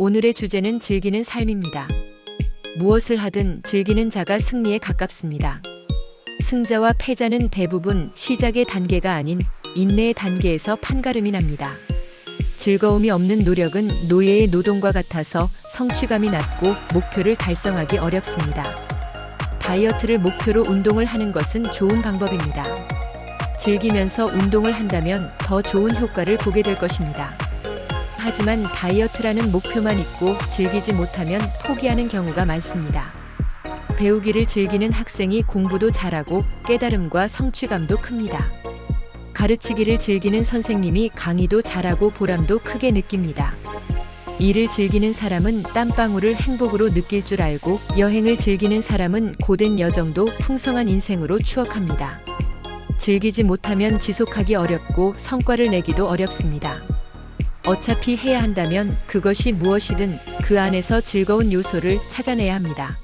오늘의 주제는 즐기는 삶입니다. 무엇을 하든 즐기는 자가 승리에 가깝습니다. 승자와 패자는 대부분 시작의 단계가 아닌 인내의 단계에서 판가름이 납니다. 즐거움이 없는 노력은 노예의 노동과 같아서 성취감이 낮고 목표를 달성하기 어렵습니다. 다이어트를 목표로 운동을 하는 것은 좋은 방법입니다. 즐기면서 운동을 한다면 더 좋은 효과를 보게 될 것입니다. 하지만 다이어트라는 목표만 있고 즐기지 못하면 포기하는 경우가 많습니다. 배우기를 즐기는 학생이 공부도 잘하고 깨달음과 성취감도 큽니다. 가르치기를 즐기는 선생님이 강의도 잘하고 보람도 크게 느낍니다. 일을 즐기는 사람은 땀방울을 행복으로 느낄 줄 알고 여행을 즐기는 사람은 고된 여정도 풍성한 인생으로 추억합니다. 즐기지 못하면 지속하기 어렵고 성과를 내기도 어렵습니다. 어차피 해야 한다면 그것이 무엇이든 그 안에서 즐거운 요소를 찾아내야 합니다.